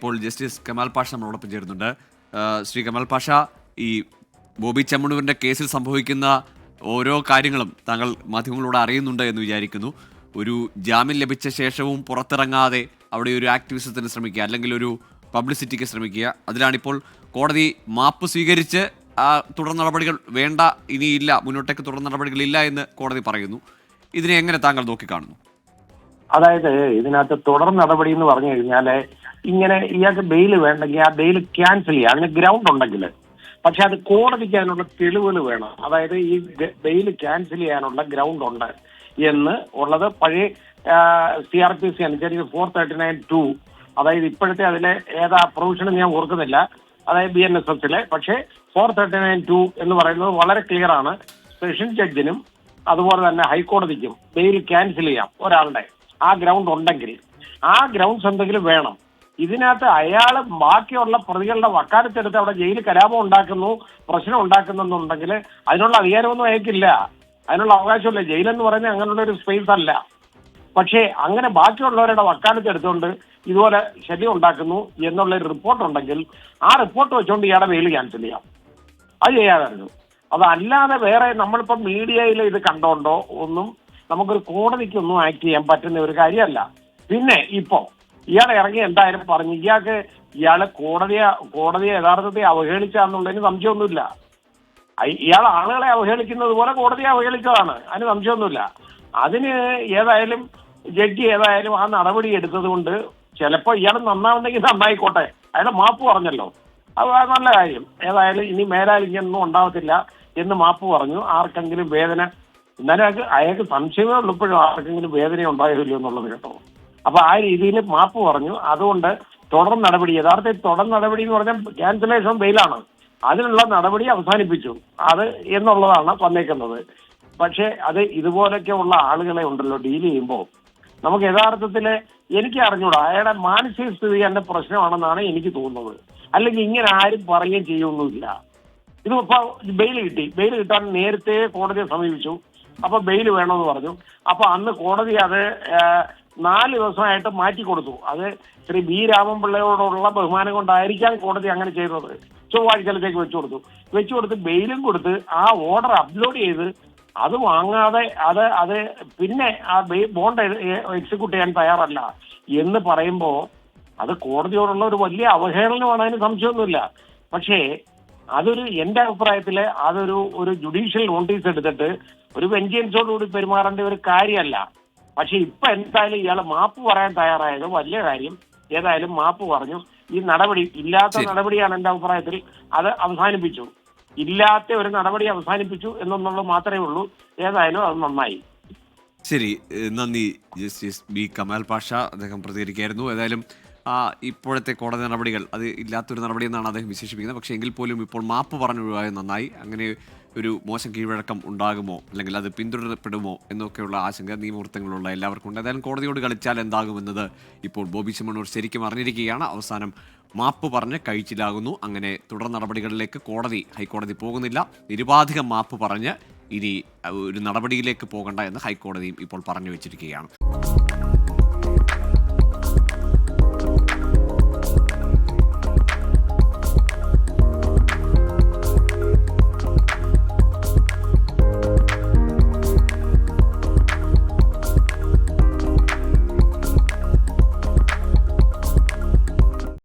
ഇപ്പോൾ ജസ്റ്റിസ് കമാൽ പാഷ നമ്മളോടൊപ്പം ചേരുന്നുണ്ട്. ശ്രീ കമാൽ പാഷ ഈ ബോബി ചെമ്മണൂരിന്റെ കേസിൽ സംഭവിക്കുന്ന ഓരോ കാര്യങ്ങളും താങ്കൾ മാധ്യമങ്ങളോട് അറിയുന്നുണ്ട് എന്ന് വിചാരിക്കുന്നു. ഒരു ജാമ്യം ലഭിച്ച ശേഷവും പുറത്തിറങ്ങാതെ അവിടെ ഒരു ആക്ടിവിസത്തിന് ശ്രമിക്കുക അല്ലെങ്കിൽ ഒരു പബ്ലിസിറ്റിക്ക് ശ്രമിക്കുക. അതിലാണിപ്പോൾ കോടതി മാപ്പ് സ്വീകരിച്ച് തുടർ നടപടികൾ വേണ്ട ഇനിയില്ല മുന്നോട്ടേക്ക് തുടർ നടപടികളില്ല എന്ന് കോടതി പറയുന്നു. ഇതിനെ എങ്ങനെ താങ്കൾ നോക്കിക്കാണുന്നു? അതായത് ഇതിനകത്ത് തുടർ നടപടി എന്ന് പറഞ്ഞു കഴിഞ്ഞാൽ ഇങ്ങനെ ഇയാൾക്ക് ബെയിൽ വേണ്ടെങ്കിൽ ആ ബെയിൽ ക്യാൻസൽ ചെയ്യാം അതിന് ഗ്രൗണ്ട് ഉണ്ടെങ്കിൽ. പക്ഷെ അത് കോടതിക്കാനുള്ള തെളിവുകൾ വേണം. അതായത് ഈ ബെയിൽ ക്യാൻസൽ ചെയ്യാനുള്ള ഗ്രൗണ്ട് ഉണ്ട് എന്ന് ഉള്ളത് പഴയ സി ആർ പി സി അനുസരിച്ച് ഫോർ തേർട്ടി നയൻ ടു അതായത് ഇപ്പോഴത്തെ അതിലെ ഏതാ പ്രൊവിഷൻ ഞാൻ ഓർക്കുന്നില്ല. അതായത് ബി എൻ എസ് എസിലെ പക്ഷേ ഫോർ തേർട്ടി നയൻ ടു എന്ന് പറയുന്നത് വളരെ ക്ലിയർ ആണ്. സെഷൻ ജഡ്ജിനും അതുപോലെ തന്നെ ഹൈക്കോടതിക്കും ബെയിൽ ക്യാൻസൽ ചെയ്യാം ഒരാളുടെ. ആ ഗ്രൗണ്ട് ഉണ്ടെങ്കിൽ. ആ ഗ്രൗണ്ട്സ് എന്തെങ്കിലും വേണം. ഇതിനകത്ത് അയാൾ ബാക്കിയുള്ള പ്രതികളുടെ വക്കാലത്തെടുത്ത് അവിടെ ജയിലിൽ കലാപം ഉണ്ടാക്കുന്നു പ്രശ്നം ഉണ്ടാക്കുന്നുണ്ടെങ്കിൽ അതിനുള്ള അധികാരമൊന്നും അയക്കില്ല അതിനുള്ള അവകാശമില്ല. ജയിലെന്ന് പറയുന്നത് അങ്ങനെയുള്ള ഒരു സ്പേസ് അല്ല. പക്ഷേ അങ്ങനെ ബാക്കിയുള്ളവരുടെ വക്കാലത്ത് എടുത്തുകൊണ്ട് ഇതുപോലെ ശല്യം ഉണ്ടാക്കുന്നു എന്നുള്ള ഒരു റിപ്പോർട്ട് ഉണ്ടെങ്കിൽ ആ റിപ്പോർട്ട് വെച്ചുകൊണ്ട് ഇയാളെ വെയിൽ ക്യാൻസൽ ചെയ്യാം. അത് ചെയ്യാമായിരുന്നു അതല്ലാതെ വേറെ നമ്മളിപ്പോ മീഡിയയിൽ ഇത് കണ്ടോണ്ടോ ഒന്നും നമുക്കൊരു കോടതിക്കൊന്നും ആക്ട് ചെയ്യാൻ പറ്റുന്ന ഒരു കാര്യമല്ല. പിന്നെ ഇപ്പോ ഇയാൾ ഇറങ്ങി എന്തായാലും പറഞ്ഞു. ഇയാൾക്ക് ഇയാൾ കോടതിയെ കോടതിയെ യഥാർത്ഥത്തെ അവഹേളിച്ചാന്നുള്ളതിന് സംശയമൊന്നുമില്ല. ഇയാൾ ആളുകളെ അവഹേളിക്കുന്നത് പോലെ കോടതിയെ അവഹേളിച്ചതാണ്. അതിന് സംശയമൊന്നുമില്ല. അതിന് ഏതായാലും ജഡ്ജി ഏതായാലും ആ നടപടി എടുത്തത് കൊണ്ട് ചിലപ്പോൾ ഇയാൾ നന്നാവുന്നെങ്കിൽ നന്നായിക്കോട്ടെ. അയാളെ മാപ്പ് പറഞ്ഞല്ലോ. അത് നല്ല കാര്യം. ഏതായാലും ഇനി മേലാൽ ഇങ്ങനൊന്നും ഉണ്ടാവത്തില്ല എന്ന് മാപ്പ് പറഞ്ഞു. ആർക്കെങ്കിലും വേദന എന്നാലും അയാൾക്ക് സംശയമേ ഉള്ളപ്പോഴും ആർക്കെങ്കിലും വേദന ഉണ്ടായില്ലോ എന്നുള്ളത് കേട്ടോ. അപ്പൊ ആ രീതിയിൽ മാപ്പ് പറഞ്ഞു. അതുകൊണ്ട് തുടർ നടപടി യഥാർത്ഥത്തിൽ തുടർ നടപടി എന്ന് പറഞ്ഞാൽ ക്യാൻസലേഷൻ ബെയിലാണ് അതിനുള്ള നടപടി അവസാനിപ്പിച്ചു. അത് എന്നുള്ളതാണ് വന്നേക്കുന്നത്. പക്ഷേ അത് ഇതുപോലൊക്കെ ഉള്ള ആളുകളെ ഉണ്ടല്ലോ ഡീൽ ചെയ്യുമ്പോൾ. നമുക്ക് യഥാർത്ഥത്തിൽ എനിക്ക് അറിഞ്ഞൂടാ. അയാളുടെ മാനസിക സ്ഥിതി എന്റെ പ്രശ്നമാണെന്നാണ് എനിക്ക് തോന്നുന്നത്. അല്ലെങ്കിൽ ഇങ്ങനെ ആരും പറയുകയും ചെയ്യൊന്നുമില്ല. ഇതിപ്പോ ബെയിൽ കിട്ടി. ബെയിൽ കിട്ടാൻ നേരത്തെ കോടതിയെ സമീപിച്ചു. അപ്പൊ ബെയിൽ വേണമെന്ന് പറഞ്ഞു. അപ്പൊ അന്ന് കോടതി അത് നാല് ദിവസമായിട്ട് മാറ്റി കൊടുത്തു. അത് ശ്രീ ബി രാമൻപിള്ളയോടുള്ള ബഹുമാനം കൊണ്ടായിരിക്കാം കോടതി അങ്ങനെ ചെയ്തത്. ചൊവ്വാഴ്ചയിലത്തേക്ക് വെച്ചു കൊടുത്തു. വെച്ചു കൊടുത്ത് ബെയിലും കൊടുത്ത് ആ ഓർഡർ അപ്ലോഡ് ചെയ്ത് അത് വാങ്ങാതെ അത് അത് പിന്നെ ആ ബോണ്ട് എക്സിക്യൂട്ട് ചെയ്യാൻ തയ്യാറല്ല. എന്ന് പറയുമ്പോൾ അത് കോടതിയോടുള്ള ഒരു വലിയ അവഹേളനമാണ് അതിന് സംശയമൊന്നുമില്ല. പക്ഷേ അതൊരു എന്റെ അഭിപ്രായത്തിൽ അതൊരു ഒരു ജുഡീഷ്യൽ നോട്ടീസ് എടുത്തിട്ട് ഒരു വെഞ്ചിയൻസോടുകൂടി പെരുമാറേണ്ട ഒരു കാര്യമല്ല. പക്ഷെ ഇപ്പൊ എന്തായാലും ഇയാൾ മാപ്പ് പറയാൻ തയ്യാറായത് വലിയ കാര്യം. ഏതായാലും മാപ്പ് പറഞ്ഞു. ഈ നടപടി ഇല്ലാത്ത. നടപടിയാണ് എന്റെ അഭിപ്രായത്തിൽ അത് അവസാനിപ്പിച്ചു. ഇല്ലാത്ത ഒരു നടപടി അവസാനിപ്പിച്ചു എന്നുള്ളത് മാത്രമേ ഉള്ളൂ. ഏതായാലും അത് നന്നായി. ശരി. നന്ദി. Justice B. കമാൽ പാഷ. അദ്ദേഹം പ്രതികരിക്കായിരുന്നു ഏതായാലും ഇപ്പോഴത്തെ കോടതി നടപടികൾ. അത് ഇല്ലാത്തൊരു നടപടി എന്നാണ് അദ്ദേഹം വിശേഷിപ്പിക്കുന്നത്. പക്ഷേ എങ്കിൽ പോലും ഇപ്പോൾ മാപ്പ് പറഞ്ഞു ഒഴിവായത് നന്നായി. അങ്ങനെ ഒരു മോശം കീഴ്വഴക്കം ഉണ്ടാകുമോ? അല്ലെങ്കിൽ അത് പിന്തുടരപ്പെടുമോ? എന്നൊക്കെയുള്ള ആശങ്ക നിയമവൃത്തങ്ങളുള്ള എല്ലാവർക്കും ഉണ്ട്. ഏതായാലും കോടതിയോട് കളിച്ചാൽ എന്താകുമെന്നത് ഇപ്പോൾ ബോബി ചെമ്മണ്ണൂർ ശരിക്കും അറിഞ്ഞിരിക്കുകയാണ്. അവസാനം മാപ്പ് പറഞ്ഞ് കഴിച്ചിലാകുന്നു. അങ്ങനെ തുടർ നടപടികളിലേക്ക് കോടതി ഹൈക്കോടതി പോകുന്നില്ല. നിരുപാധികം മാപ്പ് പറഞ്ഞ് ഇനി ഒരു നടപടിയിലേക്ക് പോകണ്ട എന്ന് ഹൈക്കോടതിയും ഇപ്പോൾ പറഞ്ഞു വെച്ചിരിക്കുകയാണ്.